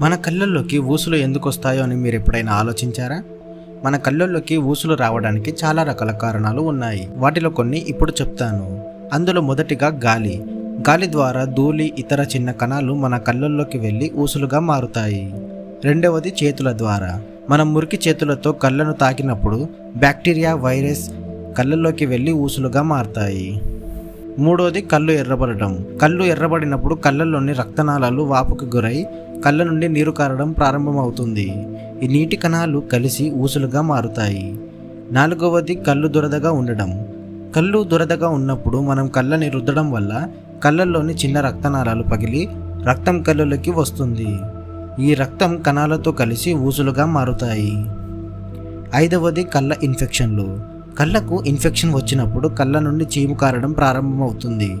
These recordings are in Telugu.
మన కళ్ళల్లోకి ఊసులు ఎందుకు వస్తాయో అని మీరు ఎప్పుడైనా ఆలోచించారా? మన కళ్ళల్లోకి ఊసులు రావడానికి చాలా రకాల కారణాలు ఉన్నాయి. వాటిలో కొన్ని ఇప్పుడు చెప్తాను. అందులో మొదటిగా గాలి. గాలి ద్వారా ధూళి ఇతర చిన్న కణాలు మన కళ్ళల్లోకి వెళ్ళి ఊసులుగా మారుతాయి. రెండవది చేతుల ద్వారా. మనం మురికి చేతులతో కళ్ళను తాకినప్పుడు బ్యాక్టీరియా వైరస్ కళ్ళల్లోకి వెళ్ళి ఊసులుగా మారుతాయి. మూడోది కళ్ళు ఎర్రబడటం. కళ్ళు ఎర్రబడినప్పుడు కళ్ళల్లోని రక్తనాళాలు వాపుకు గురై కళ్ళ నుండి నీరు కారడం ప్రారంభమవుతుంది. ఈ నీటి కణాలు కలిసి ఊసులుగా మారుతాయి. నాలుగవది కళ్ళు దురదగా ఉండడం కళ్ళు దురదగా ఉన్నప్పుడు మనం కళ్ళని రుద్దడం వల్ల కళ్ళల్లోని చిన్న రక్తనాళాలు పగిలి రక్తం కళ్ళలోకి వస్తుంది. ఈ రక్తం కణాలతో కలిసి ఊసులుగా మారుతాయి. ఐదవది కళ్ళ ఇన్ఫెక్షన్లు. కళ్ళకు ఇన్ఫెక్షన్ వచ్చినప్పుడు కళ్ళ నుండి చీము కారడం ప్రారంభమవుతుంది.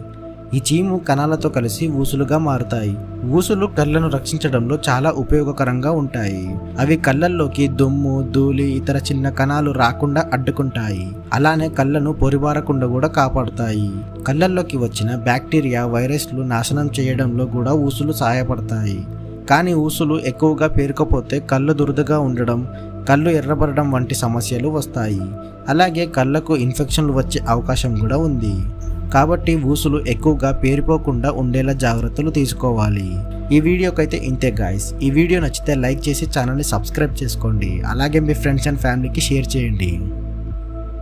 ఈ చీము కణాలతో కలిసి ఊసులుగా మారుతాయి. ఊసులు కళ్ళను రక్షించడంలో చాలా ఉపయోగకరంగా ఉంటాయి. అవి కళ్ళల్లోకి దుమ్ము ధూళి ఇతర చిన్న కణాలు రాకుండా అడ్డుకుంటాయి. అలానే కళ్ళను పొరిబారకుండా కూడా కాపాడుతాయి. కళ్ళల్లోకి వచ్చిన బ్యాక్టీరియా వైరస్లు నాశనం చేయడంలో కూడా ఊసులు సహాయపడతాయి. కానీ ఊసులు ఎక్కువగా పేరుకపోతే కళ్ళు దురదగా ఉండడం కళ్ళు ఎర్రబడడం వంటి సమస్యలు వస్తాయి. అలాగే కళ్ళకు ఇన్ఫెక్షన్లు వచ్చే అవకాశం కూడా ఉంది. కాబట్టి ఊసులు ఎక్కువగా పేరిపోకుండా ఉండేలా జాగ్రత్తలు తీసుకోవాలి. ఈ వీడియోకైతే ఇంతే గాయస్ ఈ వీడియో నచ్చితే లైక్ చేసి ఛానల్ని సబ్స్క్రైబ్ చేసుకోండి. అలాగే మీ ఫ్రెండ్స్ అండ్ ఫ్యామిలీకి షేర్ చేయండి.